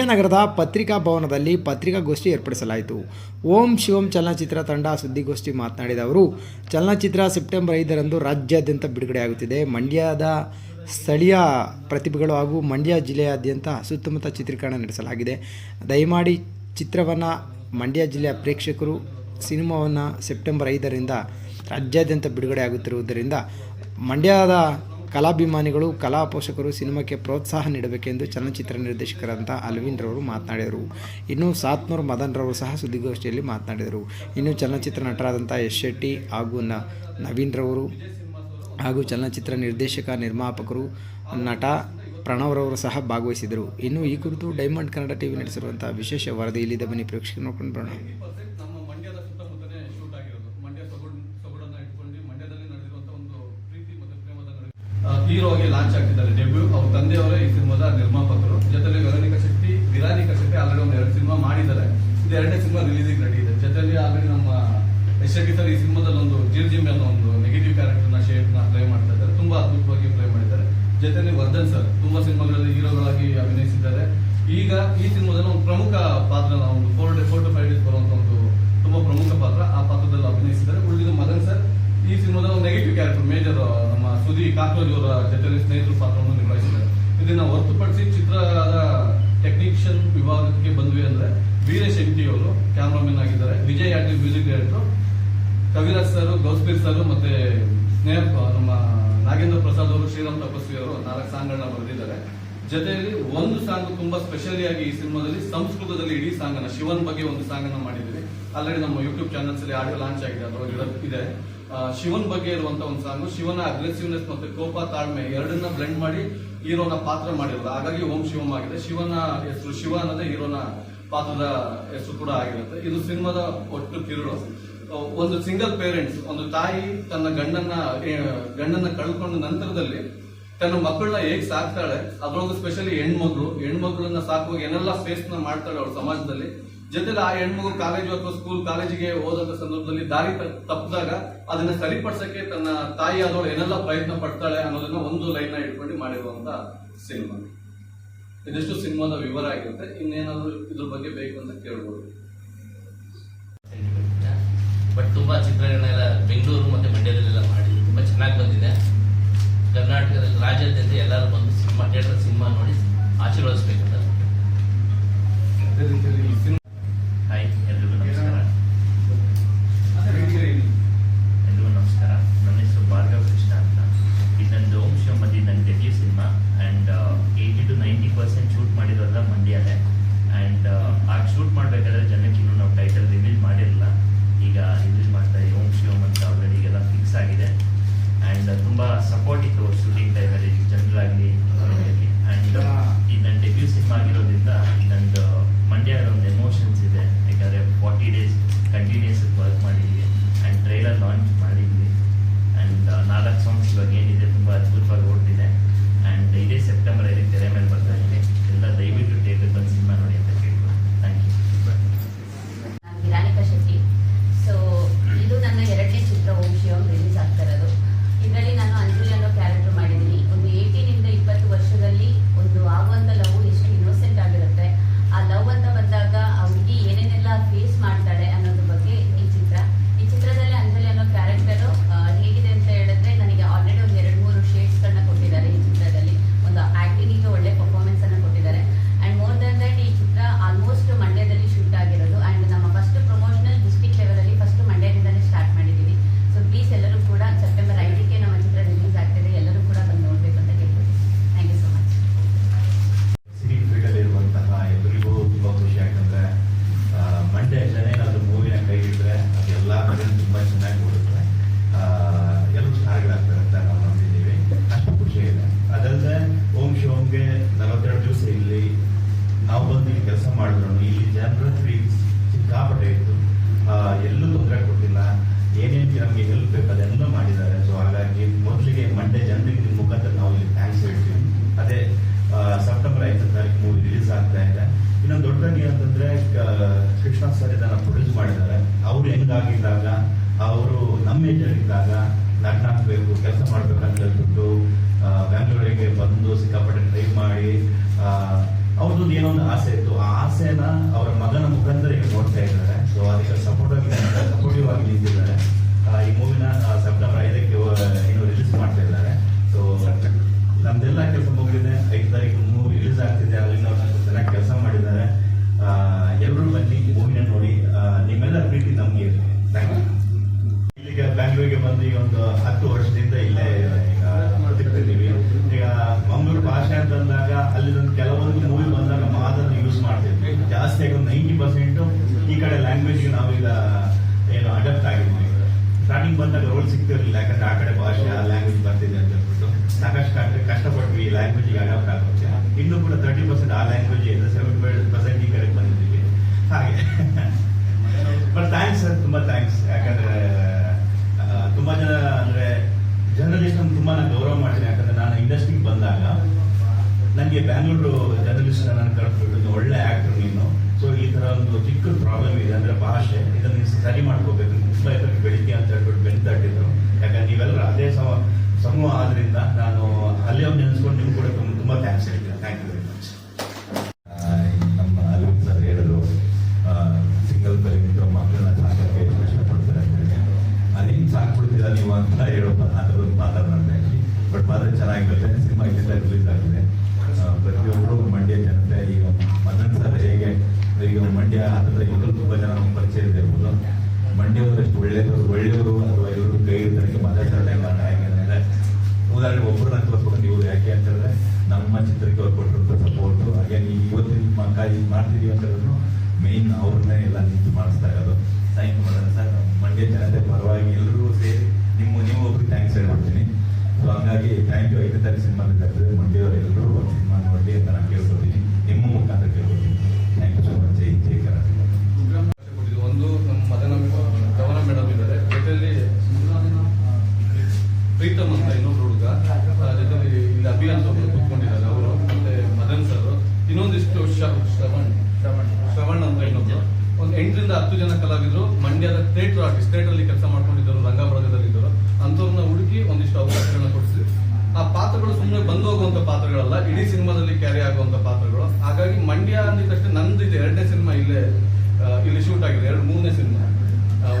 ನಗರದ ಪತ್ರಿಕಾ ಭವನದಲ್ಲಿ ಪತ್ರಿಕಾಗೋಷ್ಠಿ ಏರ್ಪಡಿಸಲಾಯಿತು. ಓಂ ಶಿವಂ ಚಲನಚಿತ್ರ ತಂಡ ಸುದ್ದಿಗೋಷ್ಠಿ ಮಾತನಾಡಿದ ಅವರು, ಚಲನಚಿತ್ರ ಸೆಪ್ಟೆಂಬರ್ ಐದರಂದು ರಾಜ್ಯಾದ್ಯಂತ ಬಿಡುಗಡೆಯಾಗುತ್ತಿದೆ. ಮಂಡ್ಯದ ಸ್ಥಳೀಯ ಪ್ರತಿಭೆಗಳು ಹಾಗೂ ಮಂಡ್ಯ ಜಿಲ್ಲೆಯಾದ್ಯಂತ ಸುತ್ತಮುತ್ತ ಚಿತ್ರೀಕರಣ ನಡೆಸಲಾಗಿದೆ. ದಯಮಾಡಿ ಚಿತ್ರವನ್ನು ಮಂಡ್ಯ ಜಿಲ್ಲೆಯ ಪ್ರೇಕ್ಷಕರು, ಸಿನಿಮಾವನ್ನು ಸೆಪ್ಟೆಂಬರ್ ಐದರಿಂದ ರಾಜ್ಯಾದ್ಯಂತ ಬಿಡುಗಡೆಯಾಗುತ್ತಿರುವುದರಿಂದ ಮಂಡ್ಯದ ಕಲಾಭಿಮಾನಿಗಳು ಕಲಾ ಪೋಷಕರು ಸಿನಿಮಾಕ್ಕೆ ಪ್ರೋತ್ಸಾಹ ನೀಡಬೇಕೆಂದು ಚಲನಚಿತ್ರ ನಿರ್ದೇಶಕರಂತ ಅಲ್ವಿನ್ ರವರು ಮಾತನಾಡಿದರು. ಇನ್ನು ಸಾತ್ನೂರ್ ಮದನ್ ರವರು ಸಹ ಸುದ್ದಿಗೋಷ್ಠಿಯಲ್ಲಿ ಮಾತನಾಡಿದರು. ಇನ್ನು ಚಲನಚಿತ್ರ ನಟರಾದಂಥ ಯಶ್ ಶೆಟ್ಟಿ ಹಾಗೂ ನ, ನವೀನ್ ರವರು ಹಾಗೂ ಚಲನಚಿತ್ರ ನಿರ್ದೇಶಕ, ನಿರ್ಮಾಪಕರು, ನಟ ಪ್ರಣವ್ರವರು ಸಹ ಭಾಗವಹಿಸಿದರು ಇನ್ನು ಈ ಕುರಿತು ಡೈಮಂಡ್ ಕನ್ನಡ ಟಿವಿ ನಡೆಸಿರುವಂಥ ವಿಶೇಷ ವರದಿ ಇಲ್ಲಿದೆ ಬನ್ನಿ ಪ್ರೇಕ್ಷಕರು ನೋಡ್ಕೊಂಡು ಬರೋಣ ಪರ್ಸೆಂಟ್ ನಮ್ಮ ಮಂಡ್ಯದ ಸುತ್ತಮುತ್ತನೇ ಶೂಟ್ ಆಗಿರೋದು ಮಂಡ್ಯ ಸೊಗಡು ಸೊಗಡನ್ನ ಇಟ್ಕೊಂಡು ಮಂಡ್ಯದಲ್ಲಿ ನಡೆದಿರುವಂತ ಒಂದು ಪ್ರೀತಿ ಮತ್ತೆ ಪ್ರೇಮದ ನಡುವೆ ಹೀರೋ ಆಗಿ ಲಾಂಚ್ ಆಗ್ತಿದ್ದಾರೆ. ಡೆಬ್ಯೂ ಅವ್ರ ತಂದೆಯವರೇ ಈ ಸಿನಿಮಾದ ನಿರ್ಮಾಪಕರು. ಜೊತೆಲಿ ವೆರೋನಿಕಾ ಶೆಟ್ಟಿ, ವಿರಾನಿಕಾ ಶೆಟ್ಟಿ ಆಲ್ರೆಡಿ ಒಂದು ಎರಡು ಸಿನಿಮಾ ಮಾಡಿದ್ದಾರೆ. ಇದು ಎರಡನೇ ಸಿನಿಮಾ ರಿಲೀಸಿಗೆ ರೆಡಿ ಇದೆ. ಜೊತೆಲಿ ಆಲ್ರೆಡಿ ನಮ್ಮ ಎಸ್ ಶೆಟ್ಟಿ ಸರ್ ಈ ಸಿನಿಮಾದಲ್ಲಿ ಒಂದು ಜಿರ್ಜಿಮ್ ಅನ್ನೋ ಒಂದು ನೆಗೆಟಿವ್ ಕ್ಯಾರೆಕ್ಟರ್ನ ಶೇಪ್ನ ಪ್ಲೇ ಮಾಡ್ತಾ ಇದ್ದಾರೆ. ತುಂಬಾ ಅದ್ಭುತವಾಗಿ ಪ್ಲೇ ಮಾಡಿದ್ದಾರೆ. ಜೊತೆಲಿ ವರ್ಧನ್ ಸರ್, ತುಂಬಾ ಸಿನಿಮಾಗಳಲ್ಲಿ ಹೀರೋಗಳಾಗಿ ಅಭಿನಯಿಸಿದ್ದಾರೆ. ಈಗ ಈ ಸಿನಿಮಾದಲ್ಲಿ ಒಂದು ಪ್ರಮುಖ ಪಾತ್ರ, ಒಂದು four day four to five days ಬರುವಂತ ಒಂದು ತುಂಬಾ ಪ್ರಮುಖ ಪಾತ್ರ ಆ ಪಾತ್ರದಲ್ಲಿ ಅಭಿನಯಿಸಿದ್ದಾರೆ. ಉಳಿದಿದ್ದು ಮದನ್ ಸರ್, ಈ ಸಿನಿಮಾದ ಒಂದು ನೆಗೆಟಿವ್ ಕ್ಯಾರೆಕ್ಟರ್ ಮೇಜರ್ ನಮ್ಮ ಸುದಿ ಕಾಕ್ರೋಜ್ ಅವರ ಜೊತೆಲಿ ಸ್ನೇಹಿತರು ಪಾತ್ರವನ್ನು ನಿರ್ವಹಿಸಿದ್ದಾರೆ ಇದನ್ನ ಹೊರತುಪಡಿಸಿ ಚಿತ್ರದ ಟೆಕ್ನಿಷಿಯನ್ ವಿಭಾಗಕ್ಕೆ ಬಂದ್ವಿ ಅಂದ್ರೆ ಎಂಟಿ ಅವರು ಕ್ಯಾಮ್ರಾಮನ್ ಆಗಿದ್ದಾರೆ. Vijay ಯಾಟಿ music director Kaviraj sir Gousepeer sir ಮತ್ತೆ ಸ್ನೇಹ, ನಮ್ಮ ನಾಗೇಂದ್ರ ಪ್ರಸಾದ್ ಅವರು, ಶ್ರೀರಾಮ್ ತಪಸ್ವಿ ಅವರು ನಾಲ್ಕು ಸಾಂಗ್ಗಳನ್ನ ಬರೆದಿದ್ದಾರೆ. ಜೊತೆಯಲ್ಲಿ ಒಂದು ಸಾಂಗ್ ತುಂಬಾ ಸ್ಪೆಷಲಿ ಆಗಿ ಈ ಸಿನಿಮಾದಲ್ಲಿ ಸಂಸ್ಕೃತದಲ್ಲಿ ಇಡೀ ಸಾಂಗ್ ಅನ್ನ ಶಿವನ್ ಬಗ್ಗೆ ಒಂದು ಸಾಂಗ್ ಅನ್ನ ಮಾಡಿದ್ದೀವಿ. ಆಲ್ರೆಡಿ ನಮ್ಮ ಯೂಟ್ಯೂಬ್ ಚಾನಲ್ಸ್ ಅಲ್ಲಿ ಆಡಿಯೋ ಲಾಂಚ್ ಆಗಿದೆ. ಅದರ ಇದೆ. ಶಿವನ್ ಬಗ್ಗೆ ಇರುವಂತ ಒಂದು ಸಾಂಗ್ ಶಿವನ ಅಗ್ರೆಸಿವ್ನೆಸ್ ಮತ್ತೆ ಕೋಪ, ತಾಳ್ಮೆ ಎರಡನ್ನ ಬ್ಲೆಂಡ್ ಮಾಡಿ ಹೀರೋನ ಪಾತ್ರ ಮಾಡಿರೋದು. ಹಾಗಾಗಿ ಓಂ ಶಿವಂ ಆಗಿದೆ. ಶಿವನ ಹೆಸರು ಶಿವ ಅನ್ನೋದೇ ಹೀರೋನ ಪಾತ್ರದ ಹೆಸರು ಕೂಡ ಆಗಿರುತ್ತೆ. ಇದು ಸಿನಿಮಾದ ಒಟ್ಟು ತಿರುಳು ಒಂದು ಸಿಂಗಲ್ ಪೇರೆಂಟ್ಸ್ ಒಂದು ತಾಯಿ ತನ್ನ ಗಂಡನ ಗಂಡನ್ನ ಕಳ್ಕೊಂಡ ನಂತರದಲ್ಲಿ ತನ್ನ ಮಕ್ಕಳನ್ನ ಹೇಗ್ ಸಾಕ್ತಾಳೆ, ಅದ್ರೊಳಗು ಸ್ಪೆಷಲಿ ಹೆಣ್ಮಕ್ಳು ಹೆಣ್ಮಕ್ಳನ್ನ ಸಾಕುವಾಗ ಏನೆಲ್ಲ ಫೇಸ್ನ ಮಾಡ್ತಾಳೆ ಅವಳ ಸಮಾಜದಲ್ಲಿ ಜೊತೆಲಿ ಆ ಹೆಣ್ಮಗು ಕಾಲೇಜು ಅಥವಾ ಸ್ಕೂಲ್ ಕಾಲೇಜಿಗೆ ಹೋದಂತ ಸಂದರ್ಭದಲ್ಲಿ ದಾರಿ ತಪ್ಪಿದಾಗ ಅದನ್ನ ಸರಿಪಡಿಸಕ್ಕೆ ತನ್ನ ತಾಯಿ ಆದವಳು ಏನೆಲ್ಲ ಪ್ರಯತ್ನ ಪಡ್ತಾಳೆ ಅನ್ನೋದನ್ನ ಒಂದು ಲೈನ್ ಇಟ್ಕೊಂಡು ಮಾಡಿರುವಂತ ಸಿನಿಮಾ. ಇದಿಷ್ಟು ಸಿನಿಮಾದ ವಿವರ ಆಗಿರುತ್ತೆ. ಇನ್ನೇನಾದ್ರು ಇದ್ರ ಬಗ್ಗೆ ಬೇಕು ಅಂತ ಕೇಳ್ಬೋದು. ಬಟ್ ತುಂಬಾ ಚಿತ್ರಗಳನ್ನೆಲ್ಲ ಬೆಂಗಳೂರು ಮತ್ತೆ ಮಂಡ್ಯದಲ್ಲೆಲ್ಲ ಮಾಡಿ ತುಂಬಾ ಚೆನ್ನಾಗಿ ಬಂದಿದೆ. ಕರ್ನಾಟಕದಲ್ಲಿ ರಾಜ್ಯಾದ್ಯಂತ ಎಲ್ಲರೂ ಬಂದು ಸಿನಿಮಾ, ಥಿಯೇಟರ್, ಸಿನಿಮಾ ನೋಡಿ ಆಶೀರ್ವದಿಸ್ಬೇಕಂತ ಸೊ ಇದು ನನ್ನ ಎರಡನೇ ಚಿತ್ರ ಓಂ ಶಿವಂ ರಿಲೀಸ್ ಆಗ್ತಾ ಇರೋದು. ಇದರಲ್ಲಿ ನಾನು ಅಂಜಲಿ ಅನ್ನೋ ಕ್ಯಾರೆಕ್ಟರ್ ಮಾಡಿದ್ದೀನಿ. ಒಂದು ಏಯ್ಟೀನಿಂದ ಇಪ್ಪತ್ತು ವರ್ಷದಲ್ಲಿ ಒಂದು ಆಗುವಂಥ ಲವ್ ಎಷ್ಟು ಇನ್ನೋಸೆಂಟ್ ಆಗಿರುತ್ತೆ. ಆ ಲವ್ ಅಂತ ಬಂದಾಗ ಅವರು ಇದ್ದಾಗ ಲಗ್ನ ಹಾಕ್ಬೇಕು ಕೆಲಸ ಮಾಡ್ಬೇಕಂತ ಹೇಳ್ಬಿಟ್ಟು ಬ್ಯಾಂಗ್ಳೂರಿಗೆ ಬಂದು ಸಿಕ್ಕಾಪಟ್ಟೆ ಟ್ರೈ ಮಾಡಿ ಅವ್ರದ್ದು ಏನೋ ಒಂದು ಆಸೆ ಇತ್ತು. ಆ ಆಸೆನ ಅವರ ಮಗನ ಮುಖಾಂತರ ಈಗ ನೋಡ್ತಾ ಇದ್ದಾರೆ. ಸೊ ಅದಕ್ಕೆ ಸಪೋರ್ಟ್ ಆಗಿ ಸಪೋರ್ಟಿವ್ ಆಗಿ ನಿಂತಿದ್ದಾರೆ. ಈ ಮೂವಿನ ಸೆಪ್ಟೆಂಬರ್ ಐದಕ್ಕೆ ಏನು ರಿಲೀಸ್ ಮಾಡ್ತಾ ಇದ್ದಾರೆ. ಸೊ ನಮ್ದೆಲ್ಲ ಕೆಲಸ ಮುಗಿದಿದೆ. ಸಾಕಷ್ಟು ಕಷ್ಟ- ಕಷ್ಟಪಟ್ವಿ, ಈ ಲ್ಯಾಂಗ್ವೇಜ್ಗೆ ಅಡಾಪ್ಟ್ ಆಗೋಕ್ಕೆ ಇನ್ನೂ ಕೂಡ ತರ್ಟಿ ಪರ್ಸೆಂಟ್ ಆ ಲ್ಯಾಂಗ್ವೇಜ್ ಇದೆ ಸೆವೆಂಟಿ ಪರ್ಸೆಂಟ್ ಈ ಕಡೆ ಬಂದಿದ್ದೀವಿ. ಹಾಗೆ. ಬಟ್ ಥ್ಯಾಂಕ್ಸ್ ಸರ್ ತುಂಬಾ ಥ್ಯಾಂಕ್ಸ್ ಯಾಕಂದ್ರೆ ತುಂಬ ಜನ ಅಂದ್ರೆ ಜರ್ನಲಿಸ್ಟ್ ತುಂಬಾ ನಾನು ಗೌರವ ಮಾಡ್ತೀನಿ. ಯಾಕಂದ್ರೆ ನಾನು ಇಂಡಸ್ಟ್ರಿಗೆ ಬಂದಾಗ ನನಗೆ ಬ್ಯಾಂಗ್ಳೂರು ಜರ್ನಲಿಸ್ಟ್ ನಾನು ನೀನು ಒಳ್ಳೆ ಆಕ್ಟರ್ ನೀನು. ಸೊ ಈ ತರ ಒಂದು ಚಿಕ್ಕ ಪ್ರಾಬ್ಲಮ್ ಇದೆ ಅಂದ್ರೆ ಭಾಷೆ, ಇದನ್ನ ನೀನು ಸರಿ ಮಾಡ್ಕೋಬೇಕು. ತುಂಬ ಬೆಳಿಗ್ಗೆ ಅಂತ ಹೇಳ್ಬಿಟ್ಟು ತಟ್ಟಿದ್ರು ಮಾಡ್ತಿದೀವಿ ಅಂತ ಹೇಳಿದ್ರು. ಮೇನ್ ಅವ್ರನ್ನೇ ಎಲ್ಲ ನಿಂತು ಮಾಡಿಸ್ತಾ ಇರೋದು. ಥ್ಯಾಂಕ್ ಯು ಮಾಡೋಣ ಸರ್ ಮಂಡ್ಯ ಜನತೆ ಪರವಾಗಿ ಎಲ್ಲರೂ ಸೇರಿ ನಿಮ್ಮ, ನೀವು ಒಬ್ರಿಗೆ ಥ್ಯಾಂಕ್ಸ್ ಹೇಳ್ಬಿಡ್ತೀನಿ. ಸೊ ಹಂಗಾಗಿ ಥ್ಯಾಂಕ್ ಯು ಐದನೇ ತಾರೀಕು ಸಿನಿಮಾ ಕರೆದ್ರೆ ಮಂಡ್ಯವರು ಎಲ್ಲರೂ ಸಿನಿಮಾ ನೋಡಿ ಅಂತ ನಾನು ಥಿಯೇಟರ್ ಅಲ್ಲಿ ಕೆಲಸ ಮಾಡ್ಕೊಂಡಿದ್ದರು ರಂಗಭ್ರಗದಲ್ಲಿ ಇದ್ದರು ಅಂಥವ್ರನ್ನ ಹುಡುಕಿ ಒಂದಿಷ್ಟು ಅವಕಾಶಗಳನ್ನ ಕೊಡಿಸಿ ಆ ಪಾತ್ರಗಳು ಸುಮ್ಮನೆ ಬಂದು ಹೋಗುವಂತ ಪಾತ್ರಗಳಲ್ಲ, ಇಡೀ ಸಿನಿಮಾದಲ್ಲಿ ಕ್ಯಾರಿ ಆಗುವಂತ ಪಾತ್ರಗಳು. ಹಾಗಾಗಿ ಮಂಡ್ಯ ಅಂದಿದ್ದಷ್ಟೇ ನಂದು ಇದು ಎರಡನೇ ಸಿನಿಮಾ ಇಲ್ಲೇ ಇಲ್ಲಿ ಶೂಟ್ ಆಗಿದೆ. ಎರಡು, ಮೂರನೇ ಸಿನಿಮಾ.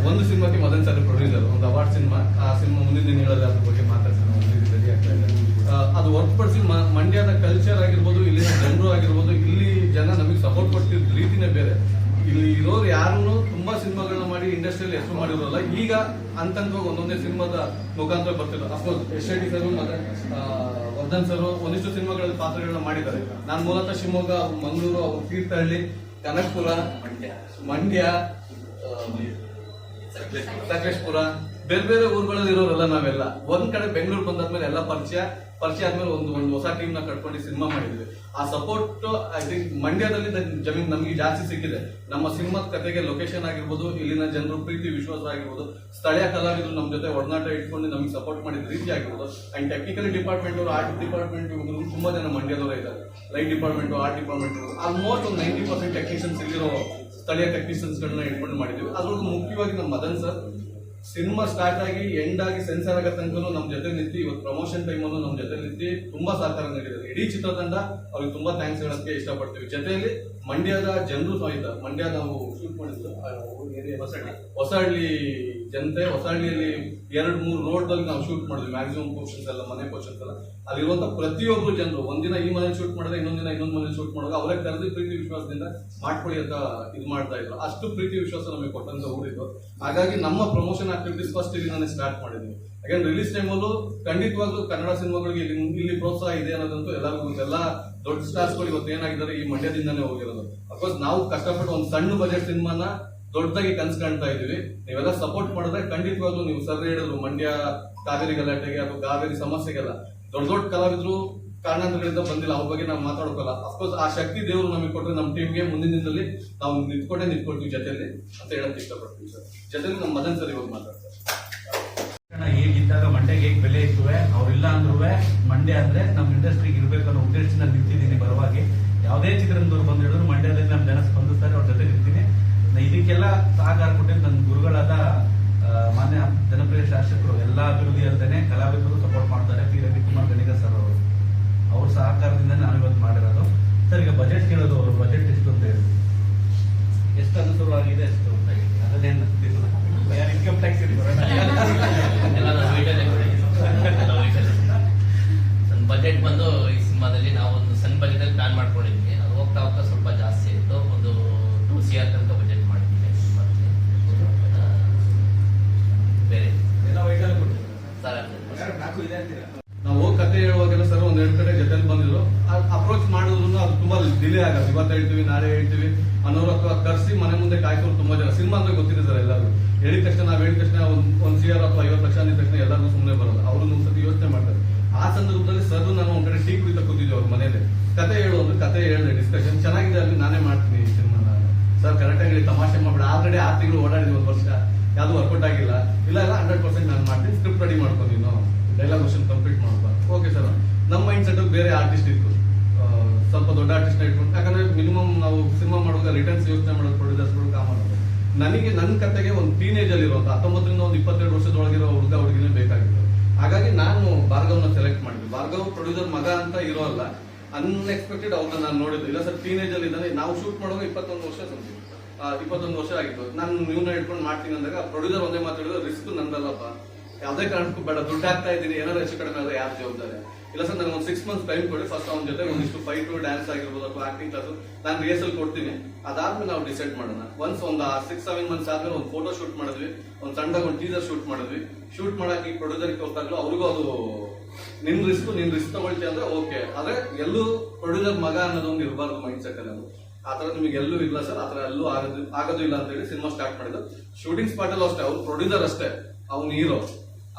ಒಂದು ಸಿನಿಮಾಕ್ಕೆ ಮದನ್ ಸಾರಿ ಪ್ರೊಡ್ಯೂಸರ್ ಒಂದು ಅವಾರ್ಡ್ ಸಿನಿಮಾ. ಆ ಸಿನಿಮಾ ಮುಂದಿನ ದಿನಗಳಲ್ಲಿ ಅದ್ರ ಬಗ್ಗೆ ಇದೆ. ಅದು ಹೊರತುಪಡಿಸಿ ಮಂಡ್ಯದ ಕಲ್ಚರ್ ಆಗಿರ್ಬೋದು, ಇಲ್ಲಿನ ಜನರು ಆಗಿರ್ಬೋದು, ಇಲ್ಲಿ ಜನ ನಮಗೆ ಸಪೋರ್ಟ್ ಕೊಡ್ತಿದ್ದ ರೀತಿನೇ ಬೇರೆ. ಇಲ್ಲಿ ಇರೋರು ಯಾರು ತುಂಬಾ ಸಿನಿಮಾಗಳನ್ನ ಮಾಡಿ ಇಂಡಸ್ಟ್ರಿಯಲ್ಲಿ ಹೆಸರು ಮಾಡಿರೋಲ್ಲ. ಈಗ ಅಂತಂದ್ವಾಗ ಒಂದೊಂದೇ ಸಿನಿಮಾದ ಮುಖಾಂತರ ಬರ್ತಿಲ್ಲ. Of course S I T sir ಮತ್ತೆ ವರ್ಧನ್ ಸರ್ ಒಂದಿಷ್ಟು ಸಿನಿಮಾಗಳಲ್ಲಿ ಪಾತ್ರಗಳನ್ನ ಮಾಡಿದ್ದಾರೆ. ನಾನು ಮೂಲತಃ ಶಿವಮೊಗ್ಗ, ಮಂಗಳೂರು, ಅವರು ತೀರ್ಥಹಳ್ಳಿ, ಕನಕಪುರ, ಮಂಡ್ಯ ಸಕಲೇಶ್ಪುರ. ಬೇರೆ ಬೇರೆ ಊರುಗಳಲ್ಲಿ ಇರೋರೆಲ್ಲ ನಾವೆಲ್ಲ. ಒಂದ್ ಕಡೆ ಬೆಂಗಳೂರು ಬಂದಾದ್ಮೇಲೆ ಎಲ್ಲ ಪರಿಚಯ. ಪರಿಚಯ ಆದ್ಮೇಲೆ ಒಂದು ಒಂದು ಹೊಸ ಟೀಮ್ನ ಕಟ್ಕೊಂಡು ಸಿನಿಮಾ ಮಾಡಿದ್ವಿ. ಆ ಸಪೋರ್ಟ್ ಐ ಥಿಂಕ್ ಮಂಡ್ಯದಲ್ಲಿ ಜಮೀನ್ ನಮಗೆ ಜಾಸ್ತಿ ಸಿಕ್ಕಿದೆ. ನಮ್ಮ ಸಿನಿಮಾದ ಕತೆಗೆ ಲೊಕೇಶನ್ ಆಗಿರ್ಬೋದು, ಇಲ್ಲಿನ ಜನರು ಪ್ರೀತಿ, ವಿಶ್ವಾಸ ಆಗಿರ್ಬೋದು, ಸ್ಥಳೀಯ ಕಲಾವಿದರು ನಮ್ಮ ಜೊತೆ ಒಡನಾಟ ಇಟ್ಕೊಂಡು ನಮಗೆ ಸಪೋರ್ಟ್ ಮಾಡಿದ ರೀತಿ ಆಗಿರ್ಬೋದು. ಅಂಡ್ ಟೆಕ್ನಿಕಲ್ ಡಿಪಾರ್ಟ್ಮೆಂಟ್ ಅವರು ಆರ್ಟ್ ಡಿಪಾರ್ಟ್ಮೆಂಟ್ ಇವರು ತುಂಬಾ ಜನ ಮಂಡ್ಯದವರೇ ಇದ್ದಾರೆ. Light department art department almost ಒಂದು ನೈಂಟಿ ಪರ್ಸೆಂಟ್ ಟೆಕ್ನಿಷಿಯನ್ಸ್ ಇಲ್ಲಿರೋ ಸ್ಥಳೀಯ ಟೆಕ್ನಿಷಿಯನ್ಸ್ ಗಳನ್ನ ಇಟ್ಕೊಂಡು ಮಾಡಿದ್ವಿ. ಅದ್ರೊಳಗೆ ಮುಖ್ಯವಾಗಿ ನಮ್ಮ ಮದನ್ ಸರ್ ಸಿನಿಮಾ ಸ್ಟಾರ್ಟ್ ಆಗಿ ಎಂಡ್ ಆಗಿ ಸೆನ್ಸರ್ ಆಗೋ ತನಕ ನಮ್ಮ ಜೊತೆ ನಿಂತು ಇವತ್ತು ಪ್ರಮೋಷನ್ ಟೈಮ್ ನಮ್ಮ ಜೊತೆ ನಿಂತು ತುಂಬಾ ಸಹಕಾರ ನೀಡಿದ್ದಾರೆ. ಇಡೀ ಚಿತ್ರತಂಡ ಅವ್ರಿಗೆ ತುಂಬಾ ಥ್ಯಾಂಕ್ಸ್ ಹೇಳೋದಕ್ಕೆ ಇಷ್ಟಪಡ್ತೀವಿ. ಜೊತೆಯಲ್ಲಿ ಮಂಡ್ಯದ ಜನರು ಸಹಿತ ಮಂಡ್ಯ ನಾವು ಶೂಟ್ ಮಾಡಿದ್ದು ಹೊಸಹಳ್ಳಿ. ಹೊಸಹಳ್ಳಿ ಜನತೆ ಹೊಸಹಳ್ಳಿಯಲ್ಲಿ ಎರಡು ಮೂರು ರೋಡ್ ಅಲ್ಲಿ ನಾವು ಶೂಟ್ ಮಾಡಿದ್ವಿ. ಮ್ಯಾಕ್ಸಿಮಮ್ ಪೋರ್ಷನ್ಸ್ ಎಲ್ಲ, ಮನೆ ಪೋರ್ಷನ್ಸ್ ಎಲ್ಲ. ಅಲ್ಲಿರುವಂಥ ಪ್ರತಿಯೊಬ್ಬರು ಜನರು ಒಂದಿನ ಈ ಮನೆ ಶೂಟ್ ಮಾಡಿದ್ರೆ ಇನ್ನೊಂದಿನ ದಿನ ಇನ್ನೊಂದು ಮನೆ ಶೂಟ್ ಮಾಡುವಾಗ ಅವರೇ ಕರೆದು ಪ್ರೀತಿ ವಿಶ್ವಾಸದಿಂದ ಮಾಡ್ಕೊಳ್ಳಿ ಅಂತ ಇದು ಮಾಡ್ತಾ ಇದ್ರು. ಅಷ್ಟು ಪ್ರೀತಿ ವಿಶ್ವಾಸ ನಮಗೆ ಕೊಟ್ಟಂತ ಊರಿದ್ದು ಹಾಗಾಗಿ ನಮ್ಮ ಪ್ರಮೋಷನ್ ಆಕ್ಟಿವಿಟೀಸ್ ಫಸ್ಟ್ ಇಲ್ಲಿಂದಾನೆ ಸ್ಟಾರ್ಟ್ ಮಾಡಿದ್ವಿ. ಯಾಕಂದ್ರೆ ರಿಲೀಸ್ ಟೈಮಲ್ಲೂ ಖಂಡಿತವಾಗ್ಲೂ ಕನ್ನಡ ಸಿನಿಮಾಗಳಿಗೆ ಇಲ್ಲಿ ಇಲ್ಲಿ ಪ್ರೋತ್ಸಾಹ ಇದೆ ಅನ್ನೋದಂತೂ ಎಲ್ಲರಿಗೂ. ಎಲ್ಲ ದೊಡ್ಡ ಸ್ಟಾರ್ಸ್ಗಳು ಇವತ್ತು ಏನಾಗಿದ್ದಾರೆ ಈ ಮಂಡ್ಯದಿಂದಾನೇ ಹೋಗಿರೋದು. ಅಫ್ಕೋರ್ಸ್ ನಾವು ಕಷ್ಟಪಟ್ಟು ಒಂದು ಸಣ್ಣ ಬಜೆಟ್ ಸಿನಿಮಾನ ದೊಡ್ಡದಾಗಿ ಕನ್ಸ್ ಕಾಣ್ತಾ ಇದೀವಿ ನೀವೆಲ್ಲ ಸಪೋರ್ಟ್ ಮಾಡಿದ್ರೆ ಖಂಡಿತವಾಗ್ಲೂ ನೀವು ಸರ್ರೆ ಹೇಳಿದ್ರು ಮಂಡ್ಯ ಕಾವೇರಿ ಗಲಾಟೆಗೆ ಅಥವಾ ಕಾವೇರಿ ಸಮಸ್ಯೆಗೆಲ್ಲ. ದೊಡ್ಡ ದೊಡ್ಡ ಕಲಾವಿದ್ರು ಕಾರಣಾಂತರಗಳಿಂದ ಬಂದಿಲ್ಲ, ಅವ್ರ ಬಗ್ಗೆ ನಾವು ಮಾತಾಡೋಕಲ್ಲ ಅಫ್ಕೋರ್ಸ್ ಆ ಶಕ್ತಿ ದೇವರು ನಮಗೆ ಕೊಟ್ಟರೆ ನಮ್ಮ ಟೀಮ್ಗೆ ಮುಂದಿನ ದಿನದಲ್ಲಿ ನಾವು ನಿಂತ್ಕೊಂಡೇ ನಿಂತ್ಕೊಳ್ತೀವಿ ಜೊತೆಯಲ್ಲಿ ಅಂತ ಹೇಳಕ್ ಇಷ್ಟಪಡ್ತೀವಿ ಸರ್. ಜೊತೆಲಿ ನಮ್ಮ ಮದನ್ ಸರ್ ಇವಾಗ ಮಾತಾಡ್ತಾರೆ. ಹೇಗಿದ್ದಾಗ ಮಂಡ್ಯಗೆ ಹೇಗೆ ಬೆಲೆ ಇರ್ತವೆ ಅವ್ರಿಲ್ಲ ಅಂದ್ರೂ ಮಂಡ್ಯ ಅಂದ್ರೆ ನಮ್ಮ ಇಂಡಸ್ಟ್ರಿಗೆ ಇರಬೇಕು ಅನ್ನೋ ಉದ್ದೇಶದಿಂದ ನಿಂತಿದ್ದೀನಿ ಬರುವಾಗಿ. ಯಾವುದೇ ಚಿತ್ರರಂಗದವ್ರು ಬಂದು ಹೇಳಿದ್ರು ಮಂಡ್ಯದಲ್ಲಿ ನಮ್ಮ ಜನ ಸ್ಪಂದಿಸ್ತಾರೆ ಅವ್ರ ಜೊತೆ ಇರ್ತೀನಿ ಇದಕ್ಕೆಲ್ಲ ಸಹಕಾರ ಕೊಟ್ಟಿದ್ದು ನನ್ನ ಗುರುಗಳಾದ ಮಾನ್ಯ ಜನಪ್ರಿಯ ಶಾಸಕರು, ಎಲ್ಲ ಅಭಿವೃದ್ಧಿ ಅಲ್ಲದೆ ಕಲಾವಿದರು ಸಪೋರ್ಟ್ ಮಾಡ್ತಾರೆ. ಪಿ. ರವಿಕುಮಾರ್ ಗಣಿಗ ಸರ್ ಅವರು. ಅವ್ರ ಸಹಕಾರದಿಂದ ನಾನು ಇವತ್ತು ಮಾಡಿರೋದು. ಸರ್, ಈಗ ಬಜೆಟ್ ಕೇಳೋದು ಕತೆ ಹೇಳು ಅಂದ್ರೆ ಕತೆ ಹೇಳಿದೆ ಡಿಸ್ಕಷನ್ ಚೆನ್ನಾಗಿದೆ ಅಲ್ಲಿ, ನಾನೇ ಮಾಡ್ತೀನಿ ಸಿನಿಮಾನ. ಸರ್ ಕರೆಕ್ಟ್ ಆಗಿ ತಮಾಷೆ ಮಾಡ್ಬೇಡ. ಆಲ್ರೆಡಿ ಆರು ತಿಂಗಳು ಓಡಾಡಿದ್ವಿ ಒಂದು ವರ್ಷ. ಯಾವುದು ವರ್ಕೌಟ್ ಆಗಿಲ್ಲ. ಇಲ್ಲ ಇಲ್ಲ ಹಂಡ್ರೆಡ್ ಪರ್ಸೆಂಟ್ ನಾನು ಮಾಡ್ತೀನಿ. ಸ್ಕ್ರಿಪ್ಟ್ ರೆಡಿ ಮಾಡ್ಕೊ ನೀನು. ಡೈಲಾಗ್ ಕ್ವಶನ್ ಕಂಪ್ಲೀಟ್ ಮಾಡ್ಕೊ. ಓಕೆ ಸರ್ ನಮ್ಮ ಮೈಂಡ್ ಸೆಟ್ ಬೇರೆ ಆರ್ಟಿಸ್ಟ್ ಇತ್ತು. ಸ್ವಲ್ಪ ದೊಡ್ಡ ಆರ್ಟಿಸ್ಟ್ ಇಟ್ಕೊಂಡು, ಯಾಕಂದ್ರೆ ಮಿನಿಮಮ್ ನಾವು ಸಿನಿಮಾ ಮಾಡುವಾಗ ರಿಟರ್ನ್ಸ್ ಯೋಚನೆ ಮಾಡೋದು ಪ್ರೊಡ್ಯೂಸರ್ಸ್ಗಳು ಕಾಮನ್ ನನಗೆ ನನ್ನ ಕತೆಗೆ ಒಂದು ಟೀನೇಜ್ ಅಲ್ಲಿ ಇರುವಂತ, ಹತ್ತೊಂಬತ್ತರಿಂದ ಒಂದು ಇಪ್ಪತ್ತೆರಡು ವರ್ಷದೊಳಗಿರೋ ಹುಡುಗ, ಹುಡುಗಿನೇ ಬೇಕಾಗಿತ್ತು. ಹಾಗಾಗಿ ನಾನು ಭಾರ್ಗವ್ನ ಸೆಲೆಕ್ಟ್ ಮಾಡಿದ್ವಿ ಭಾರ್ಗವ್ ಪ್ರೊಡ್ಯೂಸರ್ ಮಗ ಅಂತ ಇರೋ ಅಲ್ಲ ಅನ್ಎಕ್ಸ್ಪೆಕ್ಟೆಡ್ ಅವ್ರನ್ನ ನಾನು ನೋಡಿದ್ದು. ಇಲ್ಲ ಸರ್ ಟೀನೇಜ್ ಅಲ್ಲಿ ಇದ್ದಾನೆ. ನಾವು ಶೂಟ್ ಮಾಡುವಾಗ ಇಪ್ಪತ್ತೊಂದು ವರ್ಷ. ಆ, ಇಪ್ಪತ್ತೊಂದು ವರ್ಷ ಆಗಿತ್ತು ನಾನು ನೀವ್ನ ಇಟ್ಕೊಂಡು ಮಾಡ್ತೀನಿ ಅಂದಾಗ ಪ್ರೊಡ್ಯೂಸರ್ ಒಂದೇ ಮಾತಾಡಿದ್ರೆ ರಿಸ್ಕ್ ನಂದಲ್ಲಪ್ಪ ಯಾವುದೇ ಕಾರಣಕ್ಕೂ ಬೇಡ. ದುಡ್ಡು ಹಾಕ್ತಾ ಇದ್ದೀನಿ. ಏನಾದ್ರು ಹೆಚ್ಚು ಕಡಿಮೆ ಆದ್ರೆ ಯಾರು ಜವಾಬ್ದಾರಿ? ಇಲ್ಲ ಸರ್ ನನಗೆ ಒಂದು ಸಿಕ್ಸ್ ಮಂತ್ಸ್ ಟೈಮ್ ಕೊಡಿ. ಫಸ್ಟ್ ಅವ್ನ ಜೊತೆ ಒಂದಿಷ್ಟು ಫೈಟ್ ಡ್ಯಾನ್ಸ್ ಆಗಿರ್ಬೋದು ಅಥವಾ ಆಕ್ಟಿಂಗ್ ಕ್ಲಾಸ್ ನಾನು ರಿಹರ್ಸಲ್ ಕೊಡ್ತೀನಿ. ಅದಾದ್ಮೇಲೆ ನಾವು ಡಿಸೈಡ್ ಮಾಡೋಣ. ಒನ್ಸ್ ಒಂದು ಸಿಕ್ಸ್ ಸೆವೆನ್ ಮಂತ್ಸ್ ಆದ್ಮೇಲೆ ಒಂದು ಫೋಟೋ ಶೂಟ್ ಮಾಡಿದ್ವಿ. ಒಂದು ಸಣ್ಣದಾಗ ಒಂದು ಟೀಸರ್ ಶೂಟ್ ಮಾಡಿದ್ವಿ. ಶೂಟ್ ಮಾಡಕ್ಕೆ ಪ್ರೊಡ್ಯೂಸರ್ ಹೋಗ್ತಾರಲ್ಲ ಅವ್ರಿಗೂ ಅದು ನಿನ್ ರಿಸ್ಕ್ ನಿನ್ ರಿಸ್ಕ್ ತಗೊಳ್ತೀಯ ಅಂದ್ರೆ ಓಕೆ ಆದ್ರೆ ಎಲ್ಲೂ ಪ್ರೊಡ್ಯೂಸರ್ ಮಗ ಅನ್ನೋದು ಒಂದು ಇರಬಾರ್ದು ಮೈಂಡ್ ಸೆಟ್ ಅಲ್ಲಿ ಅದು. ಆತರ ನಿಮಗೆ ಎಲ್ಲೂ ಇಲ್ಲ ಸರ್ ಆತರ ಎಲ್ಲೂ ಆಗೋದು ಆಗೋದು ಇಲ್ಲ ಅಂತ ಹೇಳಿ ಸಿನಿಮಾ ಸ್ಟಾರ್ಟ್ ಮಾಡಿದ್ರು ಶೂಟಿಂಗ್ ಸ್ಪಾಟ್ ಅಲ್ಲೂ ಅಷ್ಟೇ, ಅವ್ರು ಪ್ರೊಡ್ಯೂಸರ್ ಅಷ್ಟೇ, ಅವ್ನು ಹೀರೋ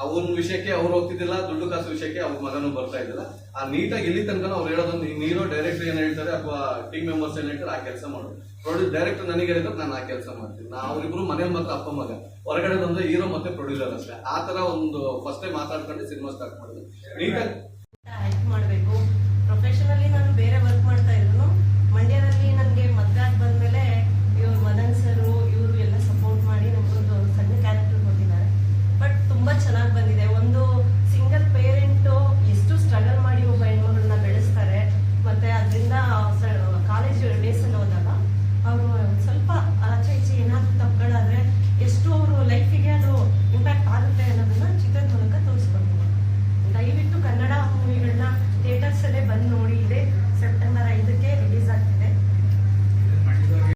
ಅವನ ವಿಷಯಕ್ಕೆ ಅವ್ರು ಹೋಗ್ತಿದ್ದಿಲ್ಲ, ದುಡ್ಡು ಕಾಸು ವಿಷಯಕ್ಕೆ ಅವ್ರ ಮಗನೂ ಬರ್ತಾ ಇದ್ದಿಲ್ಲ. ಆ ನೀಟಾಗಿ ಇಲ್ಲಿ ತನಕ ಅವ್ರು ಹೇಳೋದೊಂದು ನೀರೋ ಡೈರೆಕ್ಟ್ ಏನ್ ಹೇಳ್ತಾರೆ ಅಥವಾ ಟೀಮ್ ಮೆಂಬರ್ಸ್ ಏನ್ ಹೇಳ್ತಾರೆ ಆ ಕೆಲಸ ಮಾಡು. ಪ್ರೊಡ್ಯೂಸ್ ಡೈರೆಕ್ಟ್ ನನಗೆ ಹೇಳಿದ್ರೆ ನಾನು ಆ ಕೆಲಸ ಮಾಡ್ತೀನಿ. ನಾ ಅವ್ರಿಬ್ರು ಮನೆ ಮತ್ತೆ ಅಪ್ಪ ಮಗ. ಹೊರಗಡೆ ಬಂದ್ರೆ ಹೀರೋ ಮತ್ತೆ ಪ್ರೊಡ್ಯೂಸರ್ ಅಷ್ಟೇ. ಆ ತರ ಒಂದು ಫಸ್ಟ್ ಮಾತಾಡ್ಕೊಂಡು ಸಿನಿಮಾ ಸ್ಟಾರ್ಟ್ ಮಾಡಿದ್ವಿ ನೀಟಾಗಿ